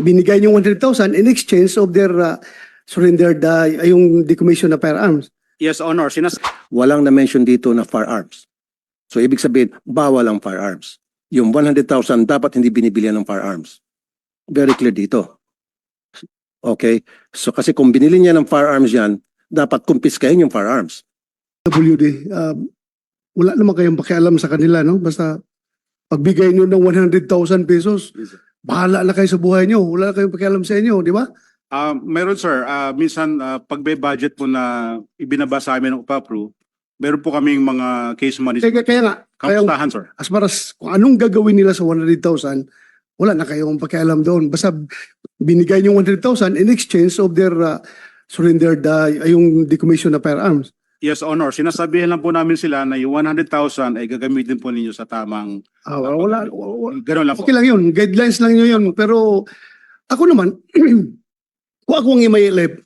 binigay yung 100,000 in exchange of their uh, surrendered uh, yung decommission na firearms. Yes, Honor. Sinas Walang na-mention dito na firearms. So ibig sabihin, bawal ang firearms. Yung 100,000 dapat hindi binibilihan ng firearms. Very clear dito. Okay? So kasi kung binili niya ng firearms yan, dapat kumpiskahin yung firearms. WD, um, wala naman kayong pakialam sa kanila, no? Basta pagbigay nyo ng 100,000 pesos, bahala na kayo sa buhay nyo. Wala na kayong pakialam sa inyo, di ba? Ah, meron sir, Ah, minsan ah, pag may budget po na ibinaba sa amin ng UPAPRO, meron po kaming mga case money. Kaya, kaya nga, kaya, Kamustahan sir? as far as kung anong gagawin nila sa 100,000, wala na kayong pakialam doon. Basta binigay nyo 100,000 in exchange of their uh, surrendered uh, yung decommission na firearms. Yes, Honor. Sinasabihan lang po namin sila na yung 100,000 ay gagamitin po ninyo sa tamang... Ah, wala, wala, Ganun lang po. Okay lang yun. Guidelines lang yun yun. Pero ako naman, kung ako ang imailip,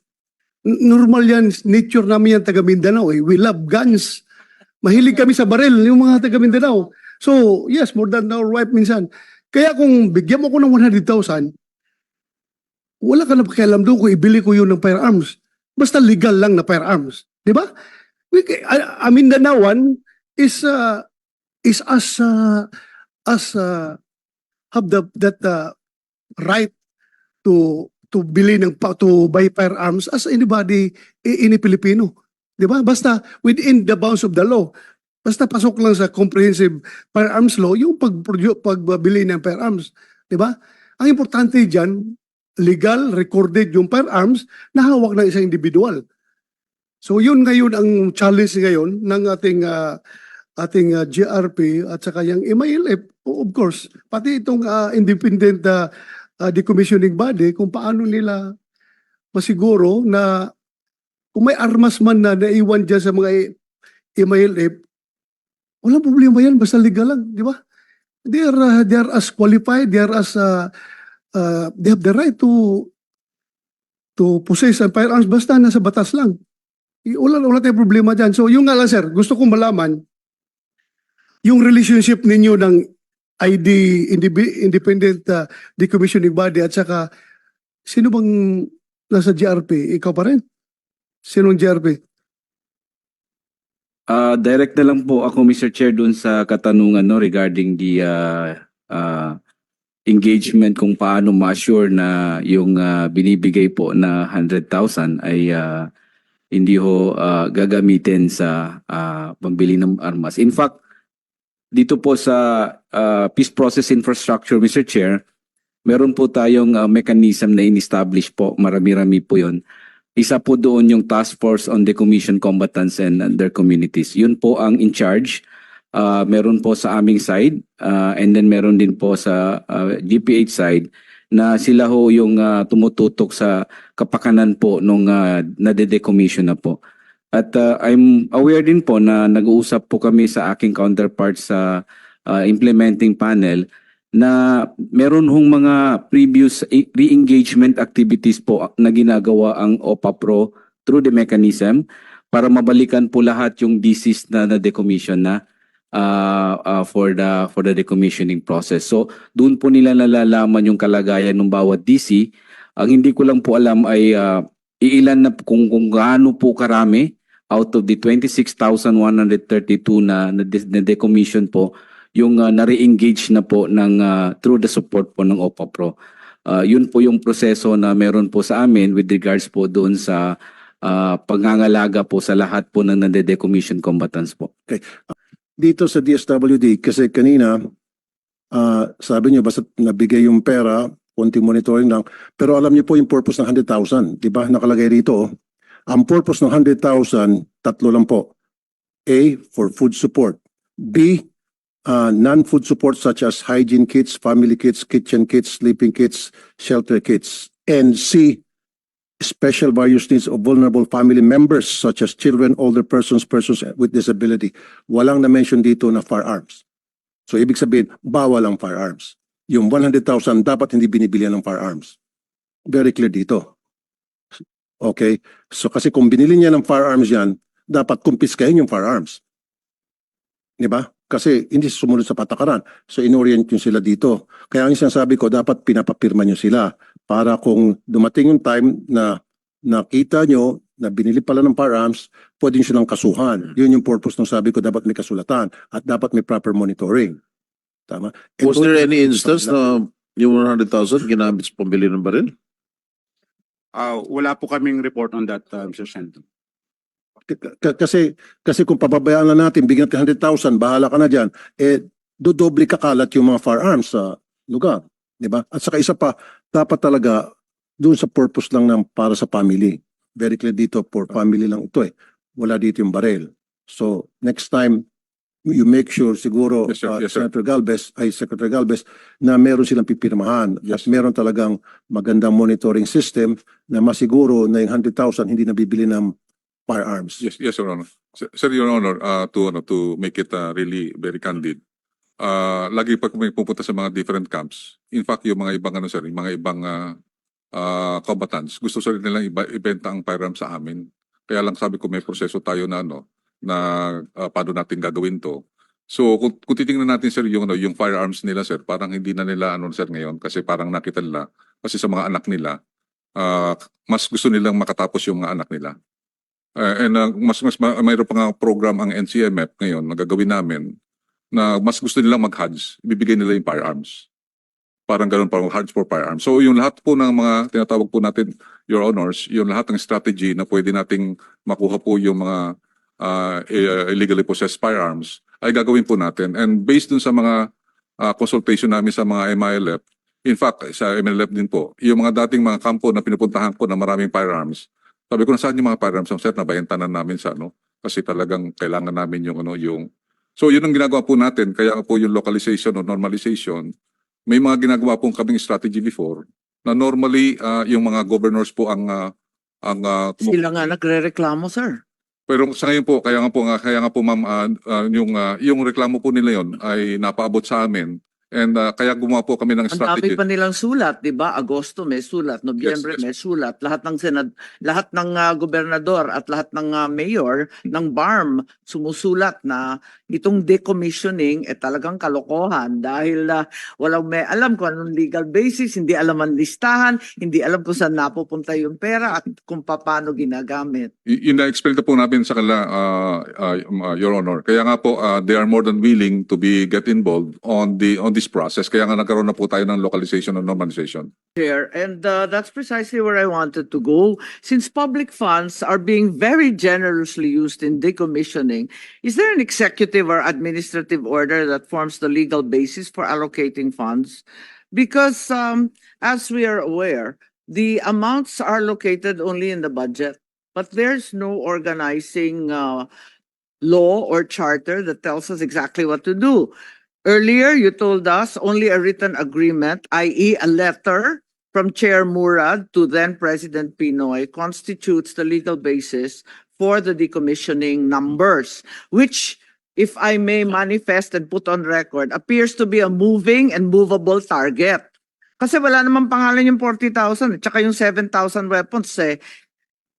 normal yan. Nature namin yan taga Mindanao. Eh. We love guns. Mahilig kami sa baril, yung mga taga Mindanao. So, yes, more than our wife minsan. Kaya kung bigyan mo ko ng 100,000, wala ka na pakialam doon kung ibili ko yun ng firearms. Basta legal lang na firearms. Di ba? We, a, a Mindanaoan is, uh, is as, uh, as uh, have the that uh, right to to bili ng to buy firearms as anybody i- any Filipino. 'Di ba? Basta within the bounds of the law. Basta pasok lang sa comprehensive firearms law yung pag pagbili ng firearms, 'di ba? Ang importante diyan legal recorded yung firearms na hawak ng isang individual. So yun ngayon ang challenge ngayon ng ating ah, ating ah, GRP at saka yung MILF of course pati itong ah, independent ah, ah, decommissioning body kung paano nila masiguro na kung may armas man na naiwan dyan sa mga MILF walang problema yan basta legal lang di ba? They are ah, they are as qualified they are as ah, ah, they have the right to to possess firearms basta nasa batas lang wala wala tayong problema dyan so yung nga lang sir gusto kong malaman yung relationship ninyo ng ID indep- independent uh, decommissioning body at saka sino bang nasa GRP? Ikaw pa rin? Sinong GRP? Ah, direct na lang po ako Mr. Chair doon sa katanungan no regarding the ah, ah, engagement kung paano ma-assure na yung ah, binibigay po na 100,000 ay ah, hindi ho ah, gagamitin sa ah, pambili ng armas. In fact, dito po sa ah, peace process infrastructure Mr. Chair, meron po tayong ah, mechanism na in-establish po, marami-rami po 'yon isa po doon yung task force on decommission combatants and their communities. Yun po ang in charge. Ah, meron po sa aming side ah, and then meron din po sa ah, GPH side na sila ho yung ah, tumututok sa kapakanan po nung uh, nade-decommission na po. At ah, I'm aware din po na nag-uusap po kami sa aking counterpart sa ah, implementing panel na meron hong mga previous i- re-engagement activities po na ginagawa ang OPA Pro through the mechanism para mabalikan po lahat yung DCs na na-decommission na uh, uh, for the for the decommissioning process. So doon po nila nalalaman yung kalagayan ng bawat DC. Ang hindi ko lang po alam ay uh, iilan na kung kung gaano po karami out of the 26,132 na na, na decommission po yung uh, na-re-engage na po ng uh, through the support po ng OPA Pro. Uh, yun po yung proseso na meron po sa amin with regards po doon sa uh, pangangalaga po sa lahat po ng nade-decommission combatants po. Dito sa DSWD, kasi kanina, ah, sabi niyo basta nabigay yung pera, konti monitoring lang, pero alam niyo po yung purpose ng 100,000, di ba? Nakalagay rito. oh. Ang purpose ng 100,000, tatlo lang po. A, for food support. B, uh, non-food support such as hygiene kits, family kits, kitchen kits, sleeping kits, shelter kits. And C, special various needs of vulnerable family members such as children, older persons, persons with disability. Walang na-mention dito na firearms. So ibig sabihin, bawal ang firearms. Yung 100,000 dapat hindi binibilihan ng firearms. Very clear dito. Okay? So kasi kung binili niya ng firearms yan, dapat kumpiskahin yung firearms. Di ba? Kasi hindi sumunod sa patakaran. So inorient nyo sila dito. Kaya ang sinasabi ko, dapat pinapapirma nyo sila para kung dumating yung time na nakita nyo na binili pala ng firearms, pwede nyo silang kasuhan. Yun yung purpose ng sabi ko, dapat may kasulatan at dapat may proper monitoring. Tama? And Was there any instance na yung 100,000 ginamit sa pambili ng baril? Ah, wala po kaming report on that, uh, Mr. K- k- kasi kasi kung papabayaan na natin bigyan natin 100,000 bahala ka na diyan eh dodoble kakalat yung mga firearms sa lugar di ba at saka isa pa dapat talaga doon sa purpose lang ng para sa family very clear dito for family lang ito eh wala dito yung barel so next time you make sure siguro Yes, sir. uh, Yes, sir. Senator Galvez ay Secretary Galvez na meron silang pipirmahan at Yes. meron talagang magandang monitoring system na masiguro na yung 100,000 hindi nabibili ng firearms Yes, yes, Your Honor. Sir, Sir, Your Honor, uh, to, ano, to make it uh, really very candid, uh, lagi pag may pupunta sa mga different camps, in fact, yung mga ibang, ano, sir, yung mga ibang uh, uh, combatants, gusto sa rin nilang iba, ibenta ang firearm sa amin. Kaya lang sabi ko may proseso tayo na, ano, na uh, paano natin gagawin to. So, kung, kung titingnan natin, sir, yung, ano, yung firearms nila, sir, parang hindi na nila, ano, sir, ngayon, kasi parang nakita nila, kasi sa mga anak nila, uh, mas gusto nilang makatapos yung mga anak nila. Uh, and uh, mas mas ma- mayroon pa nga program ang NCMF ngayon na gagawin namin na mas gusto nilang mag-HUDs, ibibigay nila yung firearms. Parang ganun parang HUDs for firearms. So yung lahat po ng mga tinatawag po natin, Your Honors, yung lahat ng strategy na pwede nating makuha po yung mga uh, i- illegally possessed firearms ay gagawin po natin. And based dun sa mga uh, consultation namin sa mga MILF, in fact, sa MILF din po, yung mga dating mga kampo na pinupuntahan ko na maraming firearms, sabi ko, nasaan yung mga firearms ng sir? Nabayanta na namin sa ano? Kasi talagang kailangan namin yung ano, yung... So yun ang ginagawa po natin. Kaya po yung localization o normalization, may mga ginagawa pong kaming strategy before na normally ah, yung mga governors po ang ah, ang tumu- Sila nga nagre-reklamo, sir. Pero sa ngayon po kaya nga po kaya nga po ma'am ah, ah, yung ah, yung reklamo po nila yon ay napaabot sa amin and ah, kaya gumawa po kami ng Ang dami strategy. pa nilang sulat, 'di ba? Agosto may sulat, Nobyembre Yes, yes. may sulat, lahat ng senad, lahat ng ah, gobernador at lahat ng ah, mayor ng BARM sumusulat na itong decommissioning eh talagang kalokohan dahil ah, walang may alam kung anong legal basis, hindi alam ang listahan, hindi alam kung saan napupunta yung pera at kung paano ginagamit. Y- yun na-explain na po namin sa kanila, uh, uh, uh, Your Honor. Kaya nga po, uh, they are more than willing to be get involved on the on this process. Kaya nga nagkaroon na po tayo ng localization and normalization. Chair, and uh, that's precisely where I wanted to go. Since public funds are being very generously used in decommissioning, is there an executive or administrative order that forms the legal basis for allocating funds? Because um, as we are aware, the amounts are located only in the budget, but there's no organizing uh, law or charter that tells us exactly what to do. Earlier, you told us only a written agreement, i.e. a letter from Chair Murad to then President Pinoy constitutes the legal basis for the decommissioning numbers, which, if I may manifest and put on record, appears to be a moving and movable target. Kasi wala namang pangalan yung 40,000 at saka yung 7,000 weapons eh.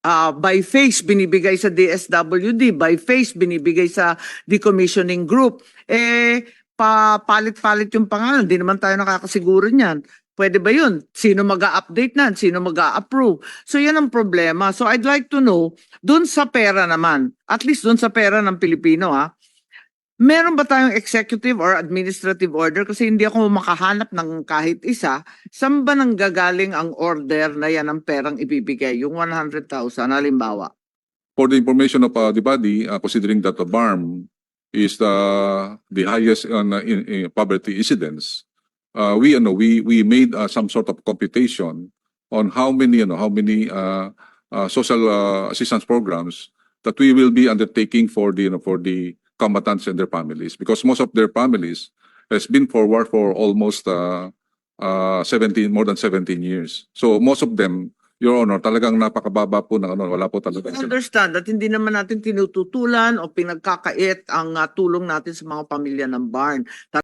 ah, by face binibigay sa DSWD, by face binibigay sa decommissioning group. Eh, papalit-palit yung pangalan. Hindi naman tayo nakakasiguro niyan. Pwede ba yun? Sino mag update nan? Sino mag approve So yan ang problema. So I'd like to know, dun sa pera naman, at least dun sa pera ng Pilipino ha, meron ba tayong executive or administrative order? Kasi hindi ako makahanap ng kahit isa. Saan ba nang gagaling ang order na yan ang perang ibibigay? Yung 100,000 halimbawa. For the information of uh, the body, uh, considering that the BARM is the the highest on uh, in, in poverty incidence, uh, we you know we we made uh, some sort of computation on how many you know how many uh, uh, social uh, assistance programs that we will be undertaking for the you know for the combatants and their families because most of their families has been forward for almost uh, uh, 17 more than 17 years. So most of them Your Honor, talagang napakababa po ng ano, wala po talaga I understand that hindi naman natin tinututulan o pinagkakait ang ah, tulong natin sa mga pamilya ng barn.